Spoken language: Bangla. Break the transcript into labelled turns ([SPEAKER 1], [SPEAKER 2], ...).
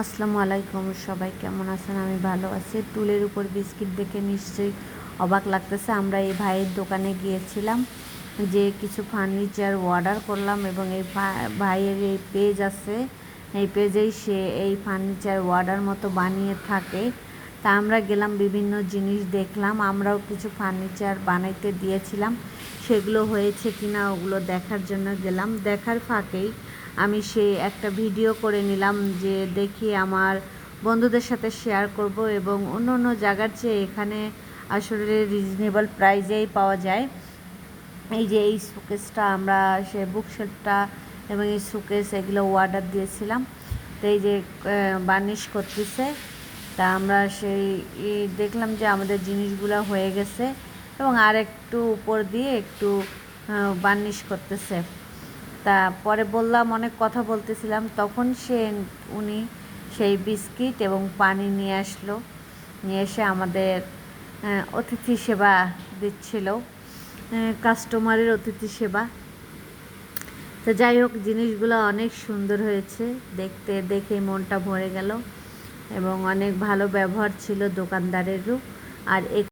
[SPEAKER 1] আসসালামু আলাইকুম, সবাই কেমন আছেন? আমি ভালো আছি। টুলের উপর বিস্কিট দেখে নিশ্চয়ই অবাক লাগতেছে। আমরা এই ভাইয়ের দোকানে গিয়েছিলাম, যে কিছু ফার্নিচার অর্ডার করলাম এবং এই ভাইয়ের এই পেজ আছে। এই পেজেই সে এই ফার্নিচার অর্ডার মতো বানিয়ে থাকে। তা আমরা গেলাম, বিভিন্ন জিনিস দেখলাম। আমরাও কিছু ফার্নিচার বানাইতে দিয়েছিলাম। সেগুলো হয়েছে কিনা ওগুলো দেখার জন্য গেলাম। দেখার ফাঁকেই আমি সেই একটা ভিডিও করে নিলাম যে দেখি আমার বন্ধুদের সাথে শেয়ার করব এবং অন্য অন্য জায়গার চেয়ে এখানে আসলে রিজনেবল প্রাইজেই পাওয়া যায়। এই যে এই সুকেসটা আমরা সে বুকশেলফটা এবং এই সুকেস এগুলো অর্ডার দিয়েছিলাম। তো এই যে বার্নিশ করতেছে। তা আমরা সেই দেখলাম যে আমাদের জিনিসগুলো হয়ে গেছে এবং আর একটু উপর দিয়ে একটু বার্নিশ করতেছে। তা পরে বললাম, অনেক কথা বলতেছিলাম। তখন সে, উনি সেই বিস্কিট এবং পানি নিয়ে আসলো। নিয়ে এসে আমাদের অতিথি সেবা দিচ্ছিল কাস্টমারের অতিথি সেবা। তো যাই হোক, জিনিসগুলো অনেক সুন্দর হয়েছে। দেখতে, দেখে মনটা ভরে গেল এবং অনেক ভালো ব্যবহার ছিল দোকানদারেরও। আর